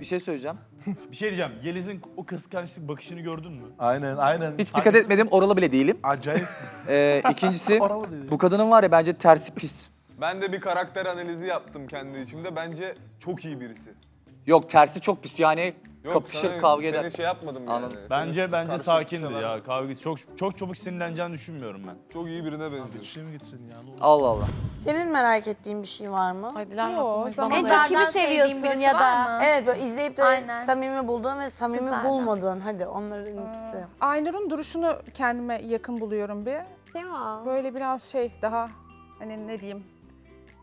bir şey söyleyeceğim. Bir şey diyeceğim. Yeliz'in o kıskançlık bakışını gördün mü? Aynen aynen. Hiç dikkat etmedim. Oralı bile değilim. Acayip. Ee, ikincisi Oralı dedi. bu kadının var ya bence tersi pis. Ben de bir karakter analizi yaptım kendi içimde. Bence çok iyi birisi. Yok tersi çok pis yani kapışır sana- kavga seni eder. şey yapmadım yani. Anladım. Seni Bence bence karşı sakindi ya. Kavga çok çok çabuk sinirleneceğini düşünmüyorum ben. Çok iyi birine benziyor. Şey mi getirin ya? ne olur. Allah Allah. Senin merak ettiğin bir şey var mı? Yok, zaman En çok kimi seviyorsun ya da? Evet böyle izleyip de Aynen. samimi bulduğun ve samimi Kızlardan. bulmadığın. Hadi onların ikisi. Aynur'un duruşunu kendime yakın buluyorum bir. Ya. Böyle biraz şey daha hani ne diyeyim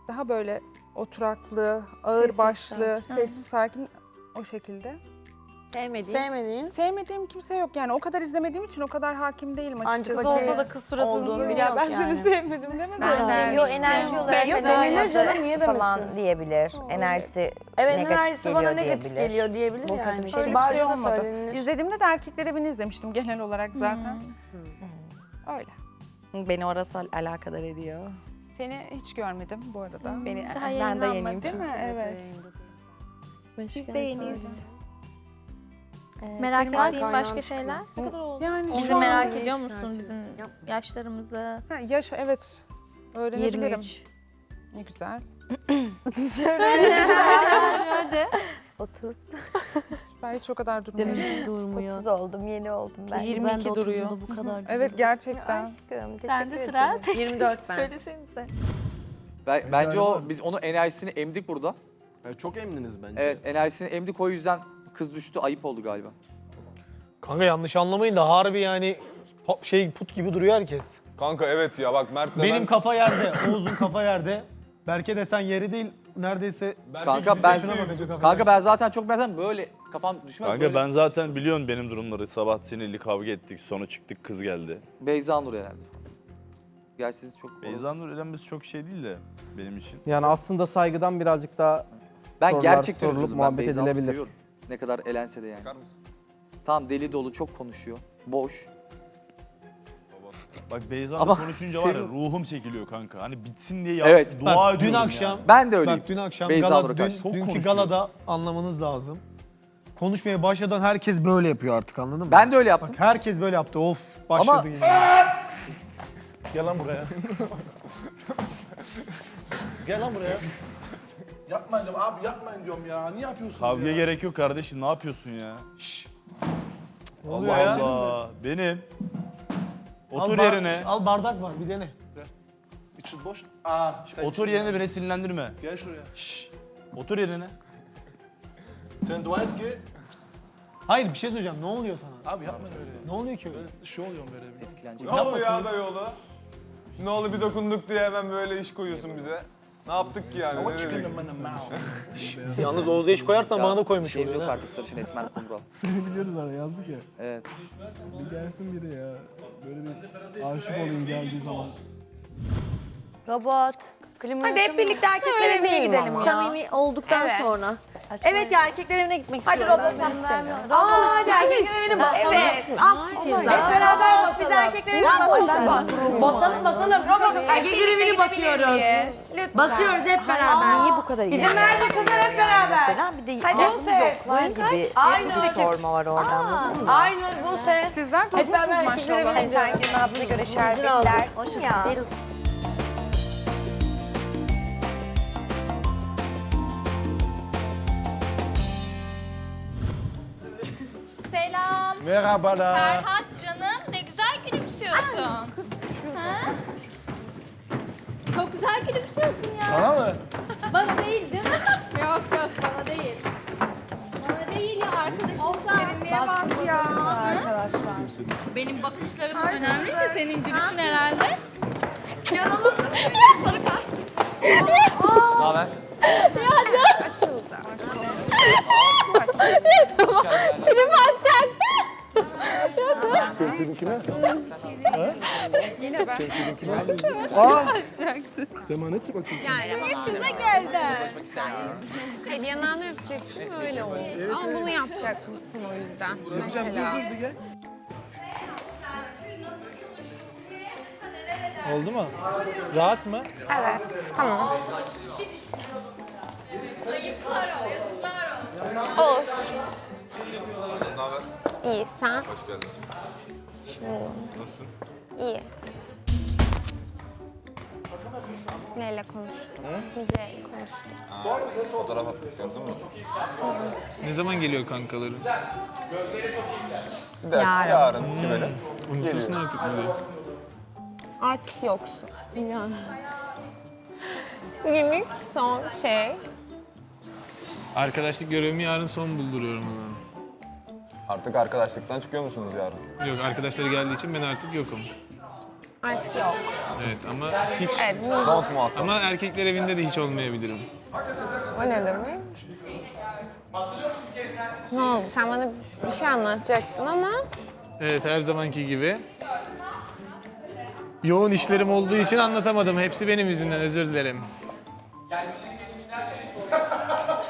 daha böyle oturaklı, ağır Sessiz, başlı, sakin. sessiz, sakin o şekilde. Sevmediğin. Sevmediğin. Sevmediğim kimse yok yani o kadar izlemediğim için o kadar hakim değilim açıkçası. okey. Olsa da kız suratını Olduğunu ya yok ben yani. seni sevmedim demedi. Ben de Yo enerji olarak Yok, olmadı canım, niye falan demesin? diyebilir. Enerjisi Evet negatif enerjisi bana negatif diyebilir. geliyor diyebilir Bu yani. kötü bir şey. Öyle bir şey da olmadı. söylenir. İzlediğimde de erkekler evini izlemiştim genel olarak zaten. Öyle. Beni orası al- alakadar ediyor. Seni hiç görmedim bu arada. Beni Daha ben de yeniyim Değil mi? Evet. Biz de yeniyiz. Merak Kızlar ettiğin başka çıkıyor. şeyler? Ne kadar oldu? Yani Bizi şu an- merak ediyor musun bizim yaşlarımızı? Ha, yaş evet. Öğrenebilirim. 23. Ne güzel. Hadi. 30. Ben hiç o kadar durmuyorum. Hiç durmuyor. 30 oldum, yeni oldum ben. 22 duruyor. bu kadar. Evet gerçekten. Aşkım, teşekkür Sende sıra. ederim. 24 ben. Söylesenize. Ben- bence o biz onun enerjisini emdik burada. Evet, çok emdiniz bence. Evet enerjisini emdik o yüzden kız düştü ayıp oldu galiba. Kanka yanlış anlamayın da harbi yani pa- şey put gibi duruyor herkes. Kanka evet ya bak Mert'le Benim ben... kafa yerde, Oğuz'un kafa yerde. Berke desen yeri değil neredeyse Kanka ben şuna bakacak kanka ben zaten çok benzer böyle kafam düşmez Kanka böyle. ben zaten biliyorsun benim durumları. Sabah sinirli kavga ettik. Sonra çıktık kız geldi. Beyza Nur herhalde. Gerçi siz çok... Beyza Nur elenmesi çok şey değil de benim için. Yani aslında saygıdan birazcık daha Ben sorular gerçekten sorulup üzüldüm ben muhabbet Beyza Nur'u edilebilir. seviyorum. Ne kadar elense de yani. Bakar mısın? Tam deli dolu çok konuşuyor. Boş. Bak Beyza Ama konuşunca var ya ruhum çekiliyor kanka. Hani bitsin diye ya, Evet. dua Bak, ediyorum dün ya. akşam Ben de öyleyim. Bak dün akşam Beyza gala, Nur'a dün. Çok dünkü konuşuyor. galada anlamanız lazım. Konuşmaya başladan herkes böyle yapıyor artık anladın mı? Ben de öyle yaptım. Bak herkes böyle yaptı. Of başladı Ama- yine. Gel lan buraya. Gel lan buraya. Yapmayın diyorum abi yapmayın diyorum ya. Niye yapıyorsunuz Kavga ya? gerek yok kardeşim. Ne yapıyorsun ya? Ne oluyor Allah ya? Allah. Benim. Otur bar- yerine. Al bardak var bir dene. İçin boş. Aa, sen Otur yerine beni sinirlendirme. Gel şuraya. Şşş. Otur yerine. Sen dua et ki. Hayır bir şey söyleyeceğim. Ne oluyor sana? Abi yapma öyle. Ne oluyor ki öyle? Ben şey oluyorum böyle. bir. Etkilenecek. Ne oldu ya dayıoğlu? Ne oldu bir dokunduk diye hemen böyle iş koyuyorsun bize. Ne yaptık ki yani? Ama Ne dedik? çıkıyorum ben de mouth. Yalnız Oğuz'a iş koyarsan bana da koymuş Şeyim oluyor. yok ha. artık sarışın esmer kumral. Seni biliyoruz ara yazdık ya. Evet. Bir gelsin biri ya. Böyle bir aşık olayım geldiği zaman. Robot. Klimayı Hadi hep birlikte erkekler Öyle evine değilim gidelim ama. ya. Samimi olduktan sonra. Evet ya erkekler evine gitmek Hadi istiyorum. robot istemiyorum. Aa hadi erkekler evine basalım. Evet. Az kişiyiz Hep beraber basalım. Biz erkekler evine basalım. Basalım basalım. Robot erkekler evini basıyoruz. Basıyoruz hep beraber. Niye bu kadar iyi? Bizim nerede kızlar hep beraber. Mesela bir de Buse. yoklar gibi Aynı bir sorma var orada anladın mı? Aynur Buse. Sizler Hep beraber erkekler maşallah. evine gidiyoruz. sen gün nabzına göre şerbetlersin ya. Merhabalar. Ferhat canım ne güzel gülümsüyorsun. Ha? Çok güzel gülümsüyorsun ya. Sana mı? Bana değil canım. Yok yok bana değil. Bana değil ya arkadaşımıza. bak ya. Benim bakışlarım önemliyse senin gülüşün herhalde. Ne haber? Klip atacaktı. Semanet bakıyorsun. Kıza geldi. Hadi yanağını öpecektim öyle oldu. Ama bunu yapacakmışsın o yüzden. Yapacağım dur dur bir gel. Oldu mu? Rahat mı? Evet tamam. Olsun İyi, sen? Hoş geldin. Nasılsın? İyi. Neyle konuştum? Nice'yle konuştum. Fotoğraf attık gördün mü? Ne zaman geliyor kankaların? Bir dakika, yarın. Kime Unutursun artık bizi. Artık yoksun. Yani. Bugünlük son şey. Arkadaşlık görevimi yarın son bulduruyorum hemen. Artık arkadaşlıktan çıkıyor musunuz yarın? Yok arkadaşları geldiği için ben artık yokum. Artık yok. Evet ama hiç Evet, bu Not muhatap. ama erkekler evinde de hiç olmayabilirim. o ne demek? Ne oldu? Sen bana bir şey anlatacaktın ama Evet her zamanki gibi. Yoğun işlerim olduğu için anlatamadım. Hepsi benim yüzümden özür dilerim.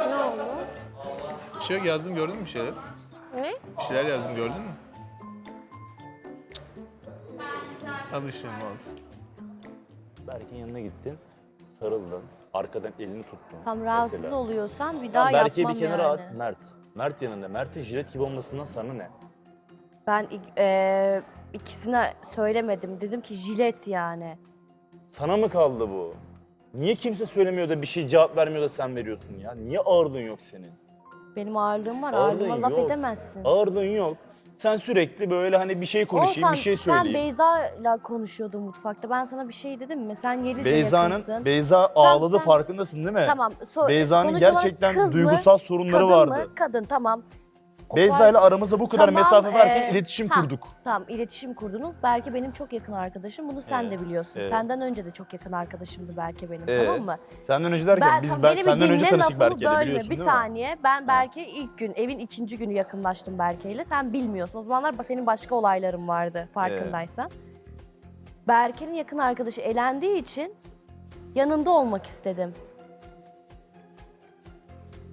ne oldu? Bir şey yok yazdım gördün mü bir şeyler? Ne? Bir şeyler yazdım gördün mü? Alışım olsun. Berk'in yanına gittin, sarıldın, arkadan elini tuttun. Tam rahatsız mesela. oluyorsan bir daha Berke'yi yapmam bir kenara yani. at, Mert. Mert yanında. Mert'in jilet gibi olmasından sana ne? Ben e, ikisine söylemedim. Dedim ki jilet yani. Sana mı kaldı bu? Niye kimse söylemiyor da bir şey cevap vermiyor da sen veriyorsun ya? Niye ağırlığın yok senin? Benim ağırlığım var. Ağırlığın Ağırlığıma laf yok. edemezsin. Ağırlığın yok. Sen sürekli böyle hani bir şey konuşayım, Oğuzhan, bir şey sen söyleyeyim. Beyza'yla konuşuyordun mutfakta. Ben sana bir şey dedim mi? Sen Yeliz'le Beyza'nın, yakınsın. Beyza ağladı sen- farkındasın değil mi? Tamam. so- Beyza'nın sonuç olarak gerçekten kız mı, duygusal sorunları kadın vardı. Mı? Kadın tamam. Beyza ile aramızda bu kadar Tamam, mesafe varken ee, iletişim ha, kurduk. Tamam iletişim kurdunuz. Berke benim çok yakın arkadaşım. Bunu sen Evet, de biliyorsun. evet. Senden önce de çok yakın arkadaşım Berke benim Ee, tamam mı? Senden önce derken biz ben, beni bir senden önce dinle, tanıştık lafımı Berke'yle bölme. biliyorsun Bir değil mi? saniye ben Berke ilk gün evin ikinci günü yakınlaştım Berke'yle. Sen bilmiyorsun. O zamanlar senin başka olayların vardı farkındaysan. Berke'nin yakın arkadaşı elendiği için yanında olmak istedim.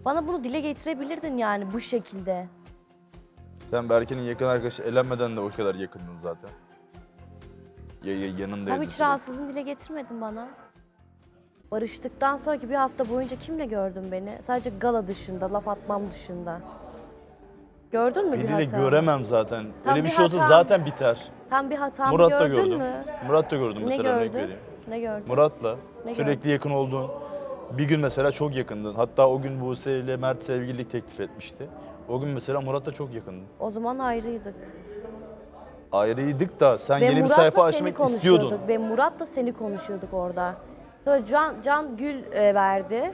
Bana bunu dile getirebilirdin yani bu şekilde. Sen Berke'nin yakın arkadaşı elenmeden de o kadar yakındın zaten. Ya, ya yanındaydın. Tam hiç sürekli. rahatsızlığını dile getirmedin bana. Barıştıktan sonraki bir hafta boyunca kimle gördün beni? Sadece gala dışında, laf atmam dışında. Gördün mü bir Biriyle hata? göremem zaten. Tam Öyle bir bir şey olsa zaten biter. Tam bir hatamı Murat da gördün gördüm. mü? Murat da gördüm Ne mesela örnek gördün? vereyim. Ne gördün? Murat'la Ne sürekli yakın olduğun. Bir gün mesela çok yakındın. Hatta o gün Buse ile Mert sevgililik teklif etmişti. O gün mesela Murat'la çok yakındın. O zaman ayrıydık. Ayrıydık da sen yeni bir Murat'la sayfa açmak istiyordun. konuşuyorduk. Ve Murat'la seni konuşuyorduk orada. Sonra Can, Can Gül e, verdi.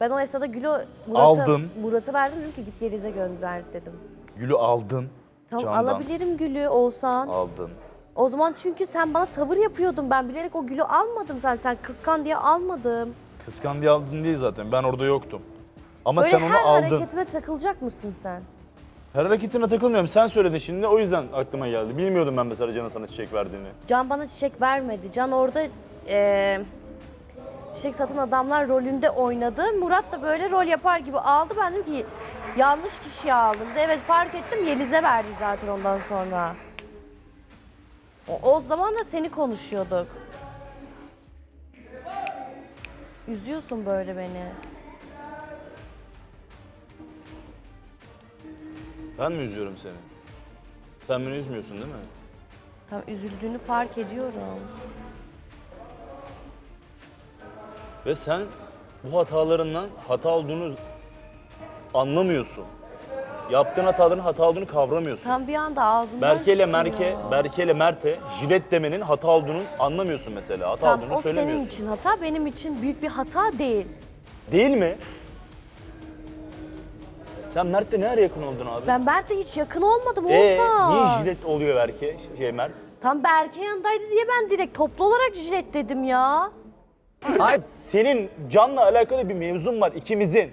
Ben o esnada Gül'ü Murat'a Aldın. Murat'a verdim dedim ki git Yeliz'e gönder dedim. Gül'ü aldın. Tamam Candan. alabilirim Gül'ü Oğuzhan. Aldın. O zaman çünkü sen bana tavır yapıyordun. Ben bilerek o gülü almadım sen. Sen kıskan diye almadım. Kıskan diye aldın değil zaten. Ben orada yoktum. Ama Böyle sen onu her aldın. hareketime takılacak mısın sen? Her hareketine takılmıyorum. Sen söyledin şimdi o yüzden aklıma geldi. Bilmiyordum ben mesela Can'a sana çiçek verdiğini. Can bana çiçek vermedi. Can orada eee, çiçek satan adamlar rolünde oynadı. Murat da böyle rol yapar gibi aldı. Ben dedim ki yanlış kişiye aldım. De, Evet fark ettim Yeliz'e verdi zaten ondan sonra. O, o zaman da seni konuşuyorduk. Üzüyorsun böyle beni. Ben mi üzüyorum seni? Sen beni üzmüyorsun değil mi? Tamam, üzüldüğünü fark ediyorum. Ve sen bu hatalarından hata olduğunu anlamıyorsun. Yaptığın hataların hata olduğunu kavramıyorsun. Tam bir anda ağzımdan Berke ile çıkıyor. Merke, Berke ile Mert'e jilet demenin hata olduğunu anlamıyorsun mesela. Hata Tamam, olduğunu o senin söylemiyorsun. için hata, benim için büyük bir hata değil. Değil mi? Sen Mert'le ne ara yakın oldun abi? Ben Berk'le hiç yakın olmadım Ee, Oğuzhan. niye jilet oluyor Berke, şey Mert? Tam Berke yanındaydı diye ben direkt toplu olarak jilet dedim ya. Ay senin canla alakalı bir mevzun var ikimizin.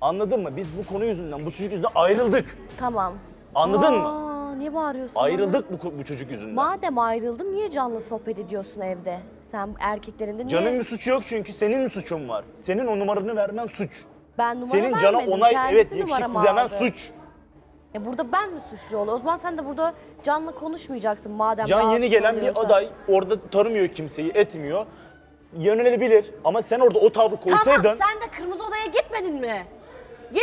Anladın mı? Biz bu konu yüzünden, bu çocuk yüzünden ayrıldık. Tamam. Anladın mı? Aa, niye bağırıyorsun? Ayrıldık bu, bu çocuk yüzünden. Madem ayrıldım niye canlı sohbet ediyorsun evde? Sen erkeklerinde niye? Canın bir suçu yok çünkü senin mi suçun var? Senin o numaranı vermen suç. Ben numara Senin cana vermedim, onay kendisi evet numaramı yakışıklı demen aldı. suç. E burada ben mi suçlu oluyorum? O zaman sen de burada canlı konuşmayacaksın madem Can rahatsız yeni gelen oluyorsan. bir aday orada tanımıyor kimseyi, etmiyor. Yönelebilir ama sen orada o tavrı koysaydın Tamam sen de kırmızı odaya gitmedin mi?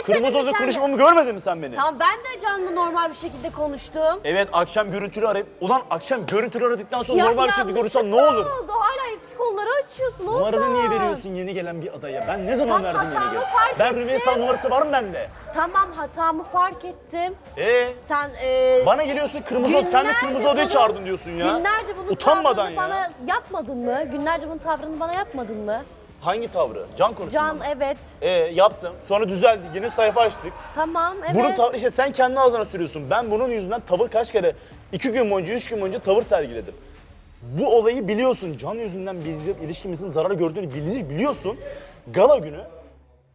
Kırmızı odada sen de. konuşmamı görmedin mi sen beni? Tamam ben de canlı normal bir şekilde konuştum. Evet akşam görüntülü arayıp, ulan akşam görüntülü aradıktan sonra normal bir şekilde konuşsam ne olur? yanlışlıkla oldu. Hala eski konuları açıyorsun Oğuzhan. Numaranı niye veriyorsun yeni gelen bir adaya? Ben ne zaman Bak, verdim yeni hatamı gelen? fark Ben ettim. Rümeysa numarası var mı bende? Tamam hatamı fark ettim. Ee, Sen e, bana geliyorsun kırmızı oda, sen de günlerce kırmızı odayı bunu- çağırdın diyorsun ya. Günlerce bunun Utanmadan tavrını ya. bana yapmadın mı? Günlerce bunun tavrını bana yapmadın mı? Hangi tavrı? Can konusunda Can mı? evet. Ee, yaptım. Sonra düzeldi. Yine sayfa açtık. Tamam evet. Bunun tavrı işte sen kendi ağzına sürüyorsun. Ben bunun yüzünden tavır kaç kere, iki gün boyunca, üç gün boyunca tavır sergiledim. Bu olayı biliyorsun. Can yüzünden bizim ilişkimizin zarar gördüğünü bili- biliyorsun. Gala günü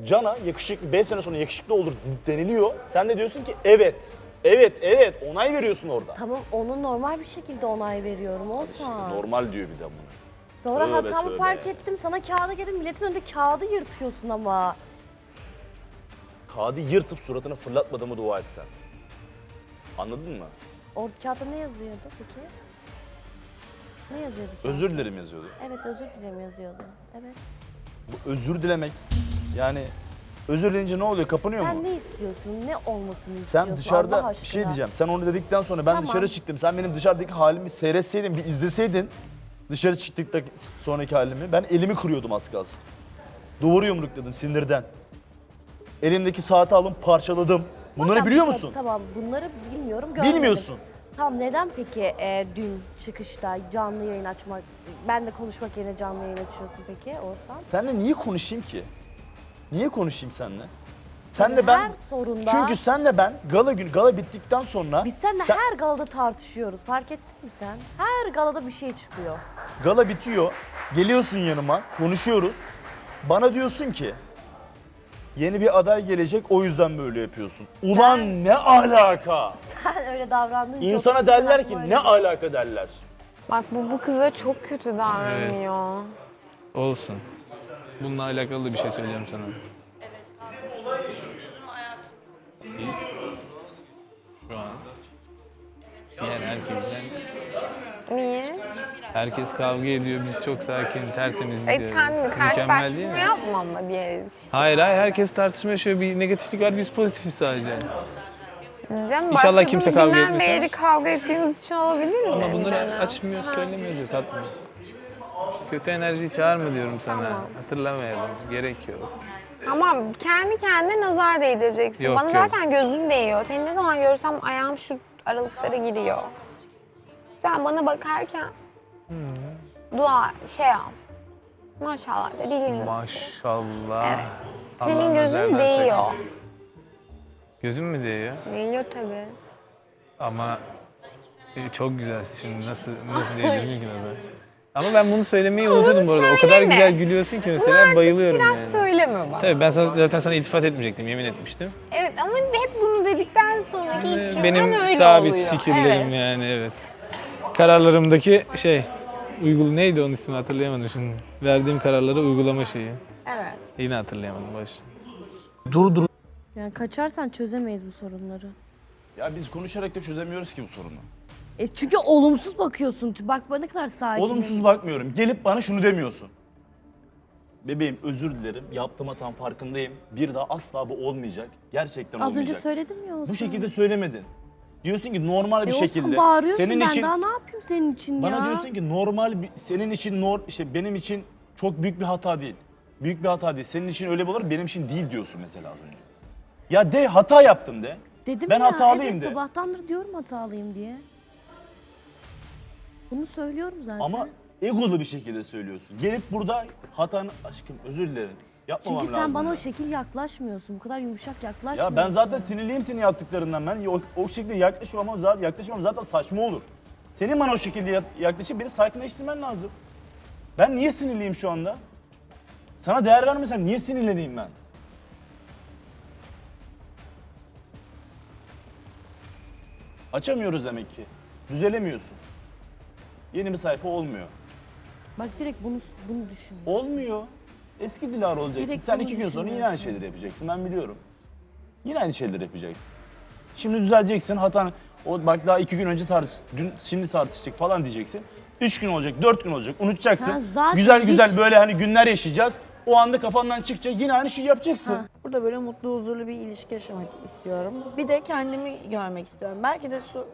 Can'a yakışıklı, 5 sene sonra yakışıklı olur deniliyor. Sen de diyorsun ki evet, evet, evet onay veriyorsun orada. Tamam onu normal bir şekilde onay veriyorum İşte Oğuzhan. normal diyor bir de bunu. Sonra Tövbe hatamı tövbe. fark ettim. Sana kağıda geldim. Milletin önünde kağıdı yırtıyorsun ama. Kağıdı yırtıp suratına fırlatmadığımı dua et sen. Anladın mı? Orada kağıtta ne yazıyordu peki? Ne yazıyordu? kağıtta? Özür dilerim yazıyordu. Evet özür dilerim yazıyordu. Evet. Bu özür dilemek yani özür dileyince ne oluyor? Kapanıyor mu? Sen ne istiyorsun? Ne olmasını istiyorsun? Sen dışarıda Allah bir şey diyeceğim. Sen onu dedikten sonra ben Tamam. dışarı çıktım. Sen benim dışarıdaki halimi seyretseydin, bir izleseydin dışarı çıktıkta sonraki halimi ben elimi kırıyordum az kalsın. Duvarı yumrukladım sinirden. Elimdeki saati alıp parçaladım. Bunları Tamam, biliyor musun? Tamam bunları bilmiyorum. Görmedim. Bilmiyorsun. Tamam neden peki e, dün çıkışta canlı yayın açmak, ben de konuşmak yerine canlı yayın açıyorsun peki Oğuzhan? Seninle niye konuşayım ki? Niye konuşayım seninle? Sen de ben Her sorunda. çünkü sen de ben gala gün gala bittikten sonra Biz seninle sen- her galada tartışıyoruz. Fark ettin mi sen? Her galada bir şey çıkıyor. Gala bitiyor. Geliyorsun yanıma. Konuşuyoruz. Bana diyorsun ki yeni bir aday gelecek o yüzden böyle yapıyorsun. Ulan ne alaka? Sen öyle davrandın. İnsana derler ki ne alaka derler. Bak bu bu kıza çok kötü davranıyor. Olsun. Bununla alakalı da bir şey söyleyeceğim sana. Biz şu an diğer herkesten Niye? herkes kavga ediyor. Biz çok sakin, tertemiz E gidiyoruz. sen Mükemmel değil mi? yapma ama diğer. Hayır hayır herkes tartışma yaşıyor. Bir negatiflik var biz pozitifiz sadece. Canım, İnşallah başladığımız kimse kavga günden etmesin. beri kavga ettiğimiz için olabilir mi? Ama bunları canım? açmıyor, söylemiyoruz ya tatlım. Kötü enerjiyi çağırma diyorum sana. Hatırlamayalım. Gerek yok. Ama kendi kendine nazar değdireceksin. Yok, Bana yok. zaten gözüm değiyor. Seni ne zaman görsem ayağım şu aralıklara giriyor. Sen bana bakarken dua şey yap. Maşallah de dilini. Maşallah. Evet. Allah Senin gözün nazardan değiyor. saklasın. Gözün mü değiyor? Değiyor tabii. Ama e, çok güzelsin şimdi nasıl nasıl diyebilirim ki nazar? Ama ben bunu söylemeyi unutuyordum bu arada. O kadar söyleme. güzel gülüyorsun ki mesela bayılıyorum Biraz yani. söyleme bana. Tabii ben sana, zaten sana iltifat etmeyecektim, yemin etmiştim. Evet ama hep bunu dedikten sonraki ilk cümlen Benim öyle sabit oluyor. fikirlerim Evet. yani evet. Kararlarımdaki şey, uygul neydi onun ismi hatırlayamadım şimdi. Verdiğim kararları uygulama şeyi. Evet. Yine hatırlayamadım baş. Dur dur. Yani kaçarsan çözemeyiz bu sorunları. Ya biz konuşarak da çözemiyoruz ki bu sorunu. E çünkü olumsuz bakıyorsun. Bak bana ne kadar sakin. Olumsuz bakmıyorum. Gelip bana şunu demiyorsun. Bebeğim özür dilerim. Yaptığım hatam farkındayım. Bir daha asla bu olmayacak. Gerçekten Az olmayacak. önce söyledim ya Oğuzhan. Bu şekilde söylemedin. Diyorsun ki normal bir E Oğuzhan şekilde. bağırıyorsun senin ben için daha ne yapayım senin için bana ya? diyorsun ki normal bir, senin için nor işte benim için çok büyük bir hata değil. Büyük bir hata değil. Senin için öyle bir olur, benim için değil diyorsun mesela az önce. Ya de hata yaptım de. Dedim ben ya, hatalıyım evet, de. sabahtandır diyorum hatalıyım diye. Bunu söylüyorum zaten. Ama egolu bir şekilde söylüyorsun. Gelip burada hatanı aşkım özür dilerim. Yapmamam Çünkü sen lazım. bana o de. şekil yaklaşmıyorsun. Bu kadar yumuşak yaklaşmıyorsun. Ya ben zaten sinirliyim senin yaptıklarından. Ben o, o şekilde yaklaşmam zaten yaklaşmam zaten saçma olur. Senin bana o şekilde ya- yaklaşıp beni sakinleştirmen lazım. Ben niye sinirliyim şu anda? Sana değer vermesem niye sinirleneyim ben? Açamıyoruz demek ki. Düzelemiyorsun. Yeni bir sayfa olmuyor. Bak direkt bunu bunu düşün. Olmuyor. Eski Dilara olacaksın. Direkt Sen bunu iki gün sonra yine aynı düşünüyorsun. şeyleri yapacaksın. Ben biliyorum. Yine aynı şeyleri yapacaksın. Şimdi düzeleceksin. Hatan o bak daha iki gün önce tartış, dün şimdi tartıştık falan diyeceksin. Üç gün olacak, dört gün olacak. Unutacaksın. Sen zaten güzel güzel hiç- böyle hani günler yaşayacağız. O anda kafandan çıkacak yine aynı şeyi yapacaksın. Ha, burada böyle mutlu, huzurlu bir ilişki yaşamak istiyorum. Bir de kendimi görmek istiyorum. Belki de su,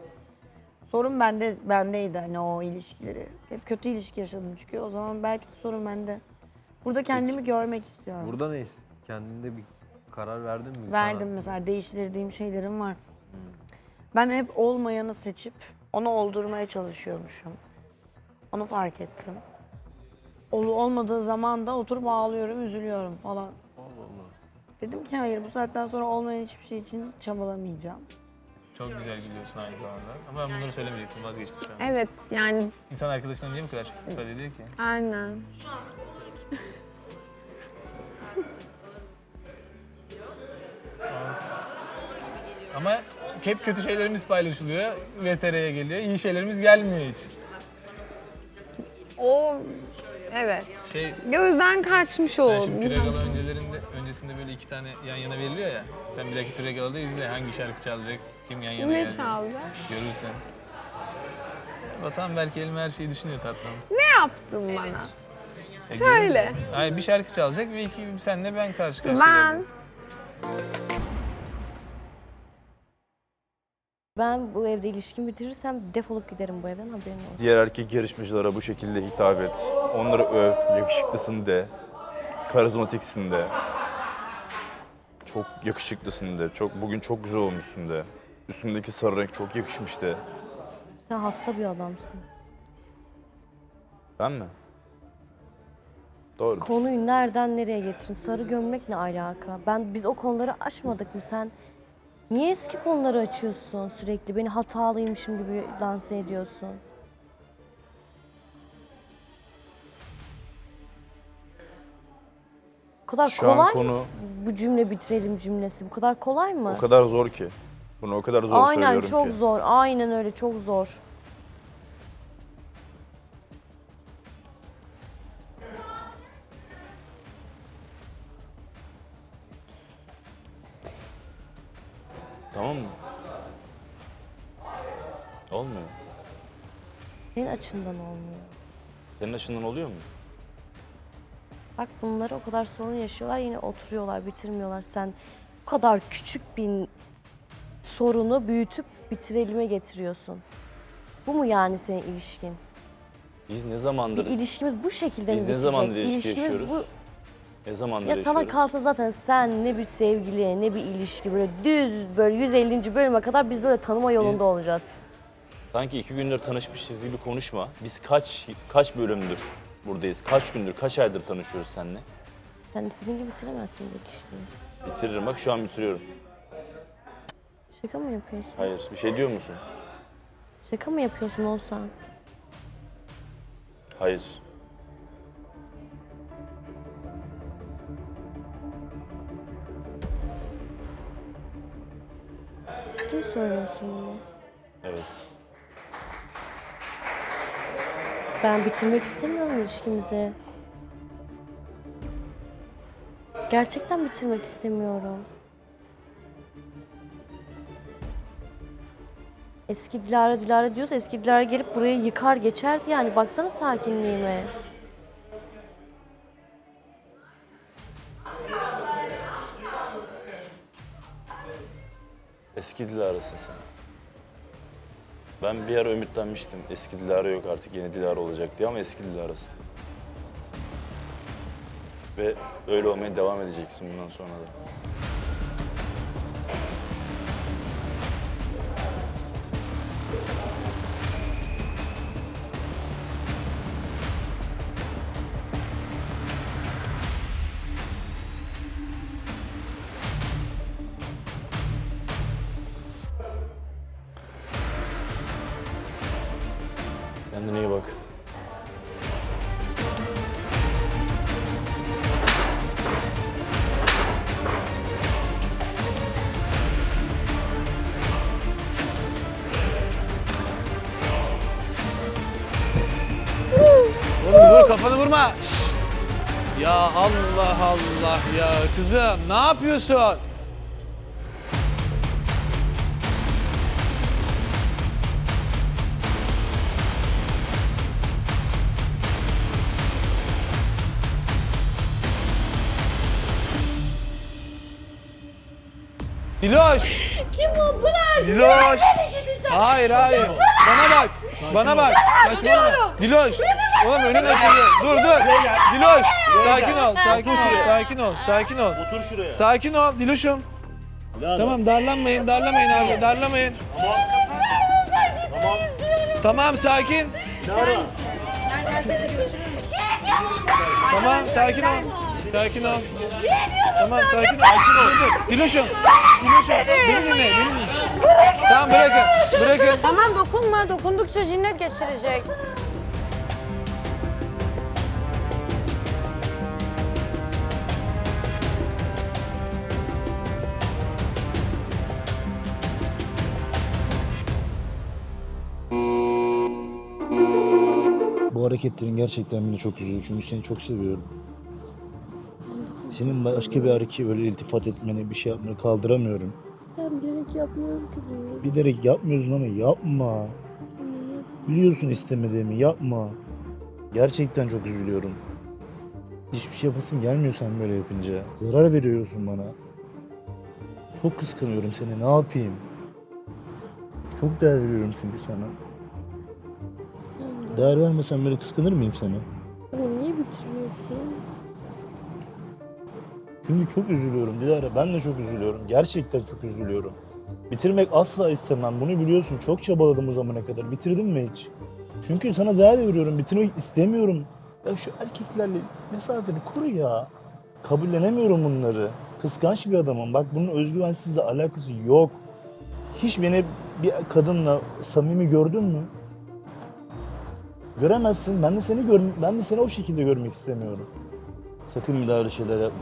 sorun bende bendeydi hani o ilişkileri. Hep kötü ilişki yaşadım çünkü. O zaman belki de sorun bende. Burada kendimi görmek istiyorum. Burada neyiz? Kendinde bir karar verdin mi? Verdim karar- mesela değiştirdiğim şeylerim var. Ben hep olmayanı seçip onu oldurmaya çalışıyormuşum. Onu fark ettim. Ol, olmadığı zaman da oturup ağlıyorum, üzülüyorum falan. Dedim ki hayır bu saatten sonra olmayan hiçbir şey için çabalamayacağım. Çok güzel gülüyorsun aynı zamanda. Ama ben bunları söylemeyecektim vazgeçtim an. Evet yani İnsan arkadaşına niye bu kadar çok ifade ediyor ki? aynen. Ama hep kötü şeylerimiz paylaşılıyor. VTR'ye geliyor. İyi şeylerimiz gelmiyor hiç. O evet. Şey Gözden kaçmış Sen şimdi Püregala öncelerinde, öncesinde böyle iki tane yan yana veriliyor ya. Sen bir dahaki Pregala'da izle hangi şarkı çalacak, kim yan yana Ne gelecek. çalacak? Görürsün. Vatan belki elime her şeyi düşünüyor tatlım. Ne yaptın bana? E, Söyle. görürsün. Hayır bir şarkı çalacak ve iki senle ben karşı karşıya Ben geleceğiz. Ben bu evde ilişkimi bitirirsem defolup giderim bu evden haberin olsun. Diğer erkek yarışmacılara bu şekilde hitap et. Onları öv, yakışıklısın de, karizmatiksin de. Çok yakışıklısın de, çok, bugün çok güzel olmuşsun de. Üstündeki sarı renk çok yakışmış de. Sen hasta bir adamsın. Ben mi? Doğru. Konuyu nereden nereye getirin? Sarı gömlek ne alaka? Ben biz o konuları aşmadık mı? Sen niye eski konuları açıyorsun sürekli? Beni hatalıymışım gibi lanse ediyorsun. Kadar Şu an kolay konu- mı bu cümle bitirelim cümlesi? Bu kadar kolay mı? O kadar zor ki. Bunu o kadar zor Aynen söylüyorum çok ki. zor. Aynen öyle çok zor. Tamam mı? Olmuyor. Senin açından olmuyor. Senin açından oluyor mu? Bak bunları o kadar sorun yaşıyorlar yine oturuyorlar bitirmiyorlar. Sen bu kadar küçük bir sorunu büyütüp bitirelime getiriyorsun. Bu mu yani senin ilişkin? Biz ne Bir zamandır, ilişkimiz bu şekilde biz mi ne bitecek? zamandır ilişki İlişkimiz yaşıyoruz? bu. Ne zamandır Ya sana yaşıyoruz? kalsa zaten sen ne bir sevgili ne bir ilişki böyle düz böyle 150. bölüme kadar biz böyle tanıma yolunda olacağız. Sanki iki gündür tanışmışız gibi konuşma. Biz kaç kaç bölümdür buradayız? Kaç gündür, kaç aydır tanışıyoruz seninle? Sen istediğin gibi bitiremezsin bu ilişkiyi. Bitiririm bak şu an bitiriyorum. Şaka mı yapıyorsun? Hayır, bir şey diyor musun? Şaka mı yapıyorsun olsan? Hayır. Ciddi mi söylüyorsun bunu? Evet. Ben bitirmek istemiyorum ilişkimizi. Gerçekten bitirmek istemiyorum. Eski Dilara Dilara diyorsa eski Dilara gelip burayı yıkar geçerdi yani. Baksana sakinliğime. Eski Dilara'sın sen. Ben bir ara ümitlenmiştim. Eski Dilara yok artık yeni Dilara olacak diye ama eski Dilara'sın. Ve öyle olmaya devam edeceksin bundan sonra da. Kendine iyi bak. Kafanı vurma. Şşş. Ya Allah Allah ya kızım ne yapıyorsun? Diloş! Kim bu? Bırak. Diloş! Hayır hayır. Bana bak. Bana bak. Saçmalama. Diloş. Oğlum önün açılıyor. Dur dur. Diloş. Sakin ol. Sakin ol. Sakin ol. Sakin ol. Otur şuraya. Sakin ol Diloş'um. Tamam darlanmayın, darlamayın abi, darlamayın. Tamam. Tamam sakin. Tamam sakin ol. Sakin ol. Tamam sakin ol. Sakin ol. Dur. Diloş'um. Diloş'um. Beni dinle. Beni dinle. Tamam bırakın. Bırakın. Tamam dokunma. Dokundukça cinnet geçirecek. Bu hareketlerin gerçekten beni çok üzüyor çünkü seni çok seviyorum. Senin başka bir hareketi böyle iltifat etmeni, bir şey yapmanı kaldıramıyorum. Ben bilerek yapmıyorum ki bunu. Bilerek yapmıyorsun ama yapma. Biliyorsun istemediğimi yapma. Gerçekten çok üzülüyorum. Hiçbir şey yapasım gelmiyor sen böyle yapınca. Zarar veriyorsun bana. Çok kıskanıyorum seni ne yapayım? Çok değer veriyorum çünkü sana. Değer vermesen böyle kıskanır mıyım seni? Ama niye bitiriyorsun? Çünkü çok üzülüyorum Dilara. Ben de çok üzülüyorum. Gerçekten çok üzülüyorum. Bitirmek asla istemem. Bunu biliyorsun. Çok çabaladım bu zamana kadar. Bitirdim mi hiç? Çünkü sana değer veriyorum. Bitirmek istemiyorum. Ya şu erkeklerle mesafeni kur ya. Kabullenemiyorum bunları. Kıskanç bir adamım. Bak bunun özgüvensizle alakası yok. Hiç beni bir kadınla samimi gördün mü? Göremezsin. Ben de seni gör ben de seni o şekilde görmek istemiyorum. Sakın bir daha öyle şeyler yapma.